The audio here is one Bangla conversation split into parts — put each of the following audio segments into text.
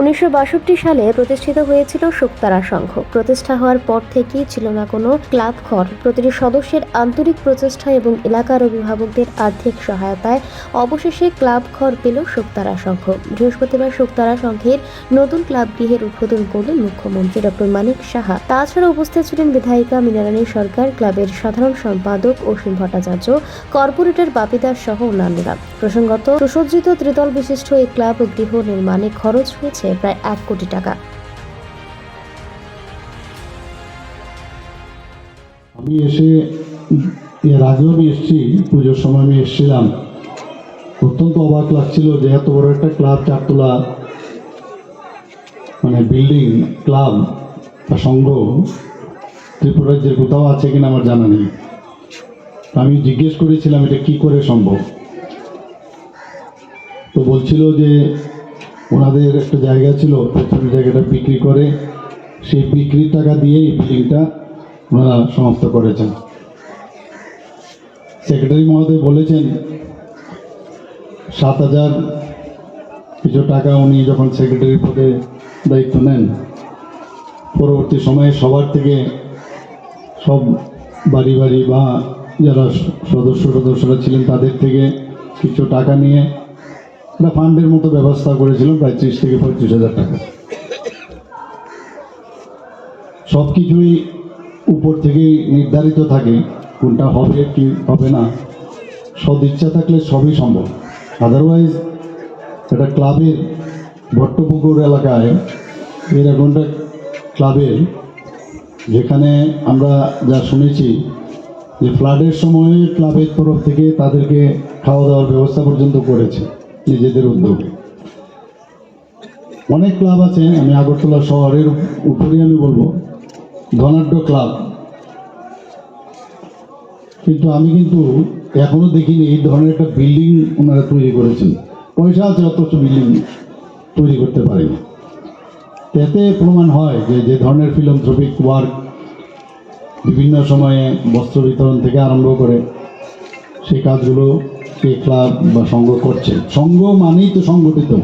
উনিশশো বাষট্টি সালে প্রতিষ্ঠিত হয়েছিল শুকতারা সংঘ। প্রতিষ্ঠা হওয়ার পর থেকেই ছিল না কোনো ক্লাব ঘর। প্রতিটি সদস্যের আন্তরিক প্রচেষ্টা এবং এলাকার অভিভাবকদের আর্থিক সহায়তায় অবশেষে ক্লাব ঘর পেল শুকতারা সংঘ। বৃহস্পতিবার শুকতারা সংঘের নতুন ক্লাব গৃহের উদ্বোধন করলেন মুখ্যমন্ত্রী ডক্টর মানিক সাহা। তাছাড়া উপস্থিত ছিলেন বিধায়িকা মিনারানী সরকার, ক্লাবের সাধারণ সম্পাদক অসীম ভট্টাচার্য, কর্পোরেটর বাপিদাস সহ অন্যান্যরা। প্রসঙ্গত, সুসজ্জিত ত্রিতল বিশিষ্ট এই ক্লাব গৃহ নির্মাণে খরচ হয়েছে প্রায় এক কোটি টাকা। আমি এসে এর আগেও আমি এসেছি, পুজোর সময় আমি এসেছিলাম। অত্যন্ত অবাক লাগছিল যে এত বড় একটা ক্লাব, চারতলা মানে বিল্ডিং, ক্লাব বা সংঘ ত্রিপুরার যে কোথাও আছে কিনা আমার জানা নেই। আমি জিজ্ঞেস করেছিলাম এটা কি করে সম্ভব। তো বলছিল যে ওনাদের একটা জায়গা ছিল পেছনের জায়গাটা বিক্রি করে, সেই বিক্রির টাকা দিয়ে এই বিল্ডিংটা ওনারা সমাপ্ত করেছেন। সেক্রেটারি মহোদয় বলেছেন, সাত হাজার কিছু টাকা উনি যখন সেক্রেটারি পদে দায়িত্ব নেন, পরবর্তী সময়ে সবার থেকে সব বাড়ি বাড়ি বা যারা সদস্য সদস্যরা ছিলেন তাদের থেকে কিছু টাকা নিয়ে একটা ফান্ডের মতো ব্যবস্থা করেছিলেন প্রায় ত্রিশ থেকে পঁয়ত্রিশ হাজার টাকা। সব কিছুই উপর থেকেই নির্ধারিত থাকে কোনটা হবে কি হবে না। সদ ইচ্ছা থাকলে সবই সম্ভব। আদারওয়াইজ একটা ক্লাবের ভট্টপুকুর এলাকায় এরকম একটা ক্লাবের, যেখানে আমরা যা শুনেছি যে ফ্লাডের সময় ক্লাবের তরফ থেকে তাদেরকে খাওয়া দাওয়ার ব্যবস্থা পর্যন্ত করেছে। নিজেদের উদ্যোগে। অনেক ক্লাব আছে, আমি আগরতলা শহরের উপরেই আমি বলব, ধনাঢ্য ক্লাব। কিন্তু আমি কিন্তু এখনও দেখিনি এই ধরনের একটা বিল্ডিং ওনারা তৈরি করেছেন। পয়সা আছে, অথচ বিল্ডিং তৈরি করতে পারেনি এতে প্রমাণ হয় যে যে ধরনের ফিলন্থ্রপিক ওয়ার্ক বিভিন্ন সময়ে বস্ত্র বিতরণ থেকে আরম্ভ করে সেই কাজগুলো সেই ক্লাব বা সংঘ করছে। সংঘ মানেই তো সংগঠিত।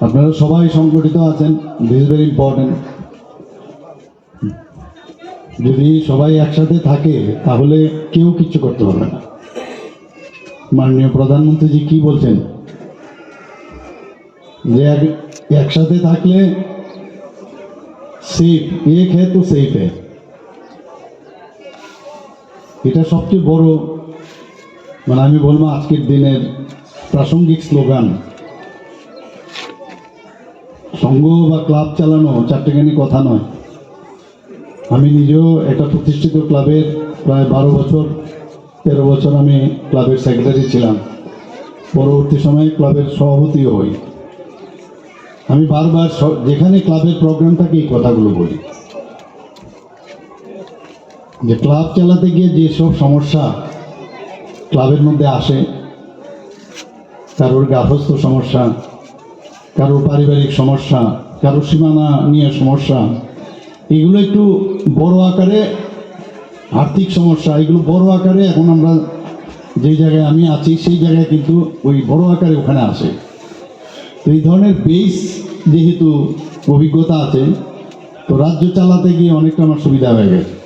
আপনারা সবাই সংগঠিত আছেন দিস ভেরি ইম্পর্টেন্ট যদি সবাই একসাথে থাকে, তাহলে কেউ কিচ্ছু করতে পারবে না। মাননীয় প্রধানমন্ত্রীজি কি বলছেন? যে এক- একসাথে থাকলে সেফ এক হে তো সেফ হে এটা সবচেয়ে বড় মানে আমি বলব আজকের দিনের প্রাসঙ্গিক স্লোগান। সংঘ বা ক্লাব চালানো চারটেখানি কথা নয়। আমি নিজেও একটা প্রতিষ্ঠিত ক্লাবের প্রায় বারো বছর, তেরো বছর আমি ক্লাবের সেক্রেটারি ছিলাম। পরবর্তী সময়ে ক্লাবের সভাপতিও হই। আমি বারবার যেখানে ক্লাবের প্রোগ্রাম থাকে এই কথাগুলো বলি। যে ক্লাব চালাতে গিয়ে যেসব সমস্যা ক্লাবের মধ্যে আসে। কারোর গার্হস্থ্য সমস্যা, কারোর পারিবারিক সমস্যা, কারোর সীমানা নিয়ে সমস্যা। এগুলো একটু বড় আকারে আর্থিক সমস্যা, এগুলো বড় আকারে এখন আমরা যে জায়গায় আমি আছি, সেই জায়গায় কিন্তু ওই বড় আকারে ওখানে আসে। তো এই ধরনের বেস যেহেতু অভিজ্ঞতা আছে, তো রাজ্য চালাতে গিয়ে অনেকটা আমার সুবিধা হয়ে গেছে।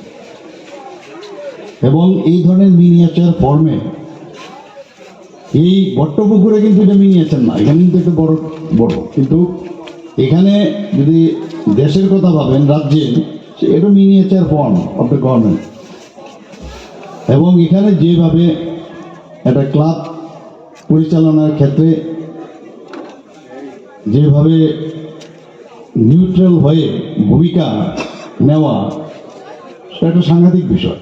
এবং এই ধরনের মিনিয়েচার ফর্মে এই বট্টপুকুরে কিন্তু এটা মিনিয়েচার না, এখানে কিন্তু একটু বড় বড় কিন্তু এখানে যদি দেশের কথা ভাবেন, রাজ্যে এটা miniature form of the government এবং এখানে যেভাবে একটা ক্লাব পরিচালনার ক্ষেত্রে যেভাবে নিউট্রাল হয়ে ভূমিকা নেওয়া, সেটা একটা সাংঘাতিক বিষয়।